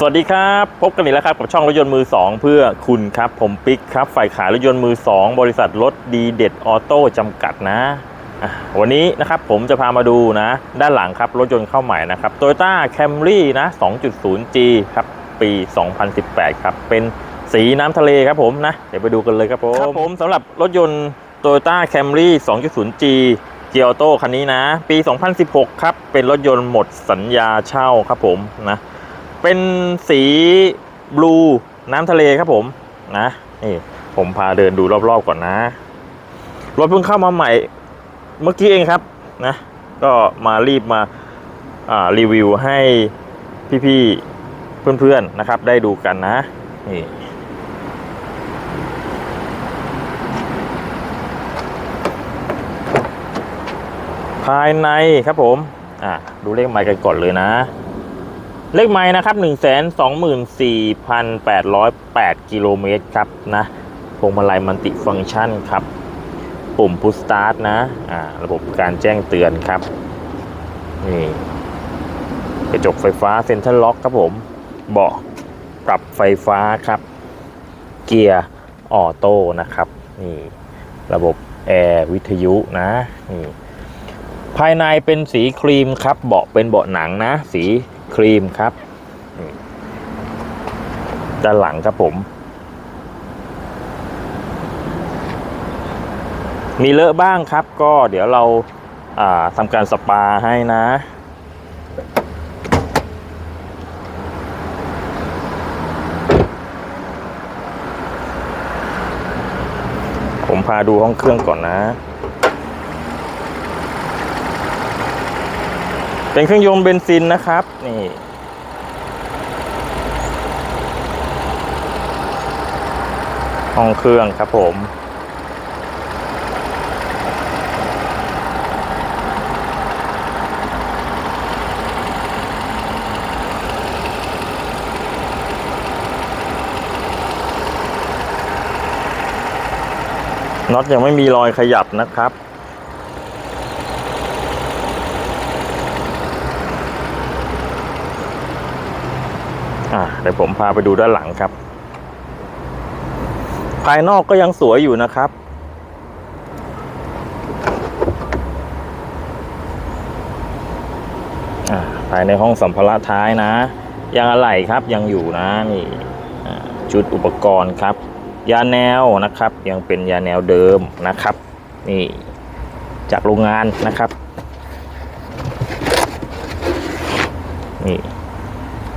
สวัสดีครับ พบกันอีกแล้วครับกับช่องรถยนต์มือ 2 เพื่อคุณครับ ผมปิ๊กครับ ฝ่ายขายรถยนต์มือ 2 บริษัทรถดีเด็ดออโต้จำกัดนะอะวันนี้นะครับผมจะพามาดูนะ ด้านหลังครับรถยนต์เข้าใหม่นะครับ Toyota Camry นะ 2.0G ครับ ปี 2018 ครับ เป็นสีน้ำทะเลครับผมนะ เดี๋ยวไปดูกันเลยครับผมครับผมสำหรับรถยนต์ Toyota Camry 2.0G เกียร์ออโต้คันนี้นะ ปี 2016 ครับ เป็นรถยนต์หมดสัญญาเช่าครับผมนะ เป็นสีบลูน้ำทะเลครับผมนะนี่ผมพาเดินดูรอบๆก่อนนะ รถเพิ่งเข้ามาใหม่ เมื่อกี้เองครับนะ ก็มารีบมาารีวิวให้พี่ๆเพื่อนๆนะครับ ได้ดูกันนะนี่ภายในครับผม อ่าดูเลขไมค์กันก่อนเลยนะ เลขไม้นะครับ 1 2 4 8 0 8 กิโลเมตรครับนะพวงมาลัยมัลติฟังก์ชันครับ ปุ่มพุ s สตาร์ทนะอ่าระบบการแจ้งเตือนครับนี่กระจกไฟฟ้าเซ็นทรัลล็อกครับผม เบาะปรับไฟฟ้าครับ เกียร์ออโต้นะครับ นี่ ระบบแอร์วิทยุนะ นี่ ภายในเป็นสีครีมครับ เบาะเป็นเบาะหนังนะ สีครีมครับด้านหลังครับผม มีเลอะบ้างครับ ก็เดี๋ยวเราาทำการสปาให้นะผมพาดูห้องเครื่องก่อนนะ เป็นเครื่องยนต์เบนซินนะครับ นี่ห้องเครื่องครับผม น็อตยังไม่มีรอยขยับนะครับ อ่าเดี๋ยวผมพาไปดูด้านหลังครับ ภายนอกก็ยังสวยอยู่นะครับ ภายในห้องสัมภาระท้ายนะ ยังอะไหล่ครับยังอยู่นะนี่ชุดอุปกรณ์ครับ ยาแนวนะครับ ยังเป็นยาแนวเดิมนะครับ นี่จากโรงงานนะครับ นี่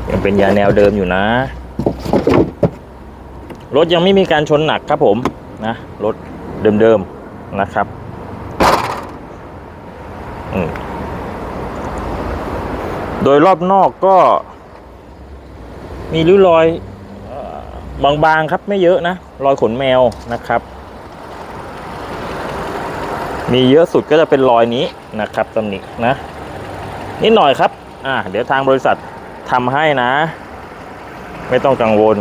ยังเป็นยาแนวเดิมอยู่นะ รถยังไม่มีการชนหนักครับผมนะรถเดิมๆนะครับโดยรอบนอกก็ มีริ้วรอยบางๆครับไม่เยอะนะ รอยขนแมวนะครับ มีเยอะสุดก็จะเป็นรอยนี้นะครับตำหนินะนิดหน่อยครับ อ่า เดี๋ยวทางบริษัท ทำให้นะ ไม่ต้องกังวล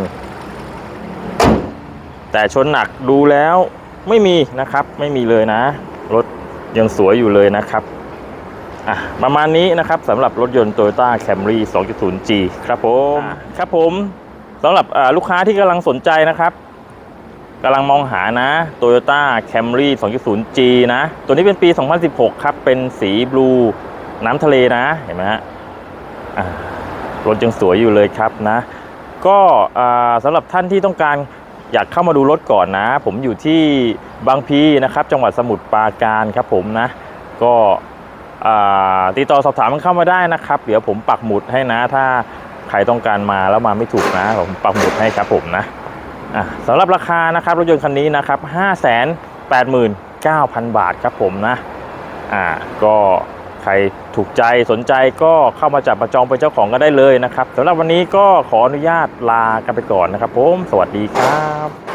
แต่ชนหนักดูแล้วไม่มีนะครับ ไม่มีเลยนะ รถยังสวยอยู่เลยนะครับอะประมาณนี้นะครับสำหรับรถยนต์ Toyota Camry 2.0G ครับผมครับผมสำหรับอ่าลูกค้าที่กำลังสนใจนะครับกำลังมองหานะ Toyota Camry 2.0G นะ ตัวนี้เป็นปี 2016 ครับ เป็นสีบลูน้ำทะเลนะ เห็นไหมฮะอ่า รถยังสวยอยู่เลยครับนะ ก็อ่าสำหรับท่านที่ต้องการอยากเข้ามาดูรถก่อนนะ ผมอยู่ที่บางพีนะครับ จังหวัดสมุทรปราการครับผมนะ ก็ติดต่อสอบถามมันเข้ามาได้นะครับ เดี๋ยวผมปักหมุดให้นะ ถ้าใครต้องการมาแล้วมาไม่ถูกนะ ผมปักหมุดให้ครับผมนะะสำหรับราคานะครับรถยนต์คันนี้นะครับ 589,000 บาทครับผมนะ อ่า ก็ ใครถูกใจสนใจก็เข้ามาจับมาจองเป็นเจ้าของก็ได้เลยนะครับสำหรับวันนี้ก็ขออนุญาตลากันไปก่อนนะครับผม สวัสดีครับ